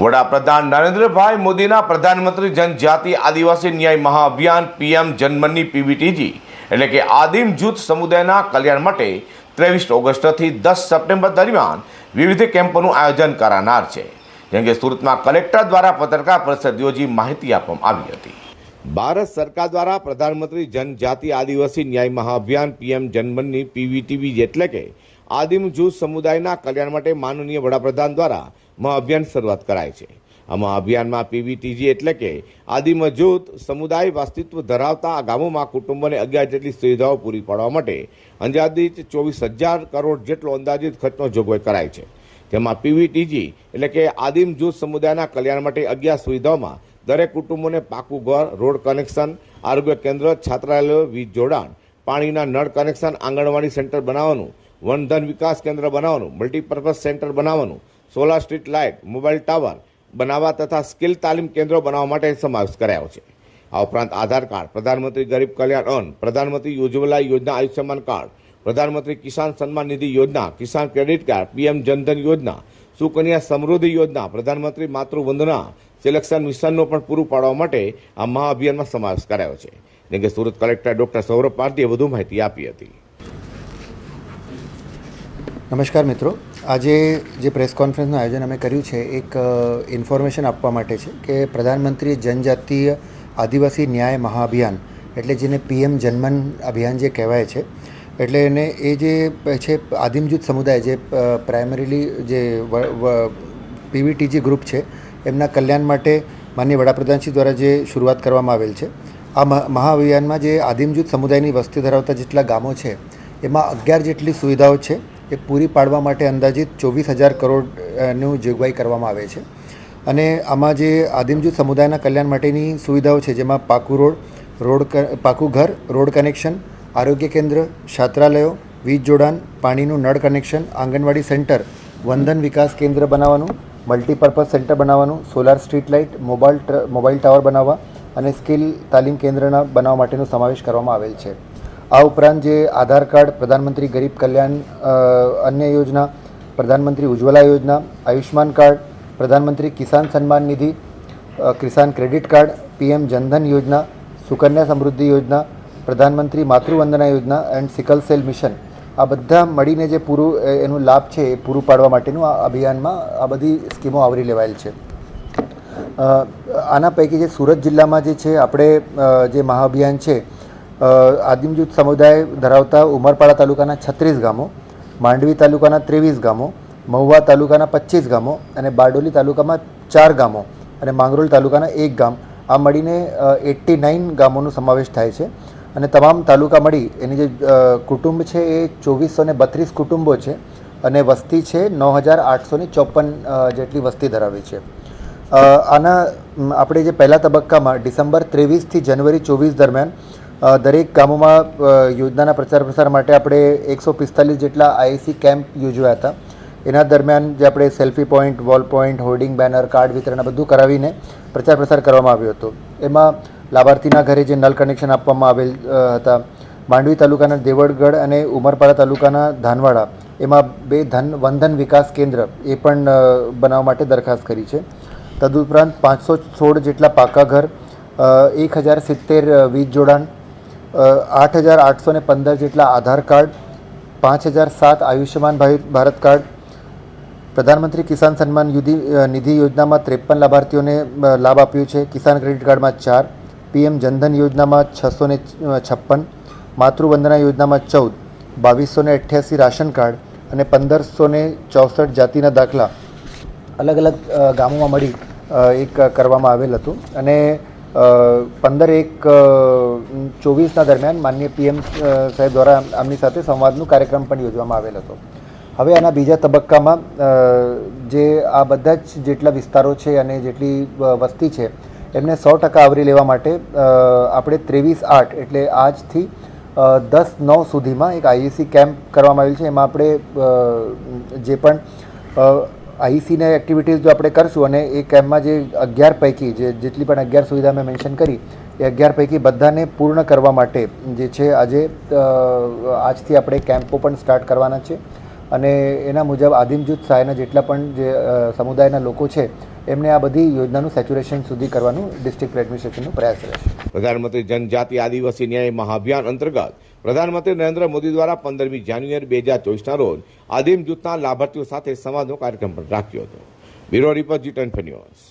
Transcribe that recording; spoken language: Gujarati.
વડાપ્રધાન નરેન્દ્રભાઈ મોદીના પ્રધાનમંત્રી જનજાતિ આદિવાસી ન્યાય મહાઅભિયાન પીએમ જન્મની પીવીટીજી, એટલે કે આદિમ જૂથ સમુદાયના કલ્યાણ માટે ત્રેવીસ ઓગસ્ટથી દસ સપ્ટેમ્બર દરમિયાન વિવિધ કેમ્પોનું આયોજન કરાનાર છે, જેમ કે સુરતમાં કલેક્ટર દ્વારા પત્રકાર પરિષદ યોજી માહિતી આપવામાં આવી હતી. ભારત સરકાર દ્વારા પ્રધાનમંત્રી જનજાતિ આદિવાસી ન્યાય મહાઅભિયાન પીએમ જન્મની પીવીટીવી, એટલે કે આદિમ જૂથ સમુદાયના કલ્યાણ માટે માનનીય વડાપ્રધાન દ્વારા મહાઅભિયાન શરૂઆત કરાય છે. આ મહાઅભિયાનમાં પીવીટીજી એટલે કે આદિ મજૂત સમુદાય અસ્તિત્વ ધરાવતા આ ગામોમાં કુટુંબોને અગિયાર જેટલી સુવિધાઓ પૂરી પાડવા માટે અંદાજિત ચોવીસ હજાર કરોડ જેટલો અંદાજિત ખર્ચનો જોગવાઈ કરાય છે. જેમાં પીવીટીજી એટલે કે આદિમ જૂથ સમુદાયના કલ્યાણ માટે અગિયાર સુવિધાઓમાં દરેક કુટુંબોને પાકું ઘર, રોડ કનેક્શન, આરોગ્ય કેન્દ્ર, છાત્રાલયો, વીજ જોડાણ, પાણીના નળ કનેક્શન, આંગણવાડી સેન્ટર બનાવવાનું વનધન વિકાસ કેન્દ્ર બનાવવાનું, મલ્ટીપર્પઝ સેન્ટર બનાવવાનું solar street light mobile tower બનાવવા તથા સ્કિલ તાલીમ કેન્દ્રો બનાવવા માટે સમાવેશ કરાયો છે. આ ઉપરાંત આધાર કાર્ડ, પ્રધાનમંત્રી ગરીબ કલ્યાણ અન્ન, પ્રધાનમંત્રી ઉજ્જવલા યોજના આયુષ્યમાન કાર્ડ, પ્રધાનમંત્રી Kisan Samman Nidhi Yojana, Kisan credit card, PM Jan Dhan Yojana, Sukanya Samriddhi યોજના, પ્રધાનમંત્રી માતૃવંદના, સિલેક્શન મિશનનો પણ પૂરું પાડવા માટે આ મહાઅભિયાનમાં સમાવેશ કરાયો છે. જેમ કે સુરત કલેક્ટર ડોક્ટર સૌરભ પારધીએ વધુ માહિતી આપી હતી. નમસ્કાર મિત્રો. આજે જે પ્રેસ કોન્ફરન્સનું આયોજન અમે કર્યું છે, એક ઇન્ફોર્મેશન આપવા માટે છે કે પ્રધાનમંત્રી જનજાતીય આદિવાસી ન્યાય મહાઅભિયાન, એટલે જેને પીએમ જન્મન અભિયાન જે કહેવાય છે, એટલે એને એ જે છે આદિમ સમુદાય, જે પ્રાઇમરીલી જે પીવીટીજી ગ્રુપ છે, એમના કલ્યાણ માટે માનનીય વડાપ્રધાનશ્રી દ્વારા જે શરૂઆત કરવામાં આવેલ છે, આ મહા- મહાઅભિયાનમાં જે આદિમ સમુદાયની વસ્તી ધરાવતા જેટલા ગામો છે, એમાં અગિયાર જેટલી સુવિધાઓ છે એ પૂરી પાડવા માટે અંદાજિત ચોવીસ હજાર કરોડનું જોગવાઈ કરવામાં આવે છે. અને આમાં જે આદિમજૂથ સમુદાયના કલ્યાણ માટેની સુવિધાઓ છે, જેમાં પાકું રોડ રોડ પાકું ઘર, રોડ કનેક્શન, આરોગ્ય કેન્દ્ર, છાત્રાલયો, વીજ જોડાણ, પાણીનું નળ કનેક્શન, આંગણવાડી સેન્ટર, વંદન વિકાસ કેન્દ્ર બનાવવાનું, મલ્ટીપર્પઝ સેન્ટર બનાવવાનું, solar street light mobile mobile tower બનાવવા અને સ્કિલ તાલીમ કેન્દ્રના બનાવવા માટેનો સમાવેશ કરવામાં આવેલ છે. આ ઉપરાંત જે આધાર કાર્ડ, પ્રધાનમંત્રી ગરીબ કલ્યાણ અન્ય યોજના, પ્રધાનમંત્રી ઉજ્જવલા યોજના Ayushman card, Pradhan Mantri Kisan Samman Nidhi Kisan credit card, PM Jan Dhan Yojana, Sukanya Samriddhi યોજના, પ્રધાનમંત્રી માતૃવંદના યોજના એન્ડ સિકલ સેલ મિશન. આ બધા મળીને જે પૂરું એનું લાભ છે એ પૂરું પાડવા માટેનું આ અભિયાનમાં આ બધી સ્કીમો આવરી લેવાયેલ છે. આના પૈકી જે સુરત જિલ્લામાં જે છે, આપણે જે મહાઅભિયાન છે આદિમ જૂથ સમુદાય ધરાવતા ઉમરપાડા તાલુકાના છત્રીસ ગામો, માંડવી તાલુકાના ત્રેવીસ ગામો, મહુવા તાલુકાના પચીસ ગામો અને બારડોલી તાલુકામાં ચાર ગામો અને માંગરોળ તાલુકાના એક ગામ. આ મળીને એટ્ટી નાઇન ગામોનો સમાવેશ થાય છે. અને તમામ તાલુકા મળી એની જે કુટુંબ છે એ ચોવીસો ને બત્રીસ કુટુંબો છે અને વસ્તી છે નવ હજાર આઠસો ને ચોપન જેટલી વસ્તી ધરાવે છે. આના આપણે જે પહેલા તબક્કામાં ડિસેમ્બર ત્રેવીસથી જનવરી ચોવીસ દરમિયાન દરેક ગામોમાં યોજનાના પ્રચાર પ્રસાર માટે આપણે એકસો પિસ્તાલીસ જેટલા આઈસી કેમ્પ યોજ્યા હતા. એના દરમિયાન જે આપણે selfie point, wall point, hoarding banner, card વિતરણ બધું કરાવીને પ્રચાર પ્રસાર કરવામાં આવ્યો હતો. એમાં લાભાર્થીના ઘરે જે નલ કનેક્શન આપવામાં આવેલ હતા, માંડવી તાલુકાના દેવળગઢ અને ઉમરપાડા તાલુકાના ધાનવાડા, એમાં બે ધન, વંધન વિકાસ કેન્દ્ર, એ પણ બનાવવા માટે દરખાસ્ત કરી છે. તદુપરાંત પાંચસો સોળ જેટલા પાકા ઘર એક હજાર સિત્તેર વીજ જોડાણ આઠ હજાર આઠસો ને પંદર જેટલા આધાર કાર્ડ, પાંચ હજાર સાત આયુષ્યમાન ભારત કાર્ડ, પ્રધાનમંત્રી કિસાન સન્માન યુધિ નિધિ યોજનામાં ત્રેપન લાભાર્થીઓને લાભ આપ્યો છે. કિસાન ક્રેડિટ કાર્ડમાં ચાર, પીએમ જનધન યોજનામાં છસો ને છપ્પન, માતૃવંદના યોજનામાં ચૌદ બાવીસો ને અઠ્યાસી રાશન કાર્ડ અને પંદરસો ને ચોસઠ જાતિના દાખલા અલગ અલગ ગામોમાં મળી એક કરવામાં આવેલ હતું. અને પંદર એક ચોવીસના દરમિયાન માનનીય પીએમ સાહેબ દ્વારા આમની સાથે સંવાદનું કાર્યક્રમ પણ યોજવામાં આવેલ હતો. હવે આના બીજા તબક્કામાં જે આ બધા જ જેટલા વિસ્તારો છે અને જેટલી વસ્તી છે, એમને સો ટકા આવરી લેવા માટે આપણે ત્રેવીસ આઠ એટલે આજથી દસ નવ સુધીમાં એક આઈએસી કેમ્પ કરવામાં આવેલ છે. એમાં આપણે જે પણ આઈસીને એક્ટિવિટીઝ જો આપણે કરશું અને એ કેમ્પમાં જે અગિયાર પૈકી, જે જેટલી પણ અગિયાર સુવિધા મેં મેન્શન કરી, એ અગિયાર પૈકી બધાને પૂર્ણ કરવા માટે જે છે આજે આજથી આપણે કેમ્પો પણ સ્ટાર્ટ કરવાના છે. અને એના મુજબ આદિમ જૂથ સહાયના જેટલા પણ જે સમુદાયના લોકો છે, એમને આ બધી યોજનાનું સેચ્યુરેશન સુધી કરવાનું ડિસ્ટ્રિક્ટ એડમિનિસ્ટ્રેશનનો પ્રયાસ રહેશે. પ્રધાનમંત્રી જનજાતિ આદિવાસી ન્યાય મહાભિયાન અંતર્ગત પ્રધાનમંત્રી નરેન્દ્ર મોદી દ્વારા પંદરમી જાન્યુઆરી બે હજાર ચોવીસના રોજ આદિમ જૂથના લાભાર્થીઓ સાથે સંવાદનો કાર્યક્રમ પણ રાખ્યો હતો. Bureau report G twenty news.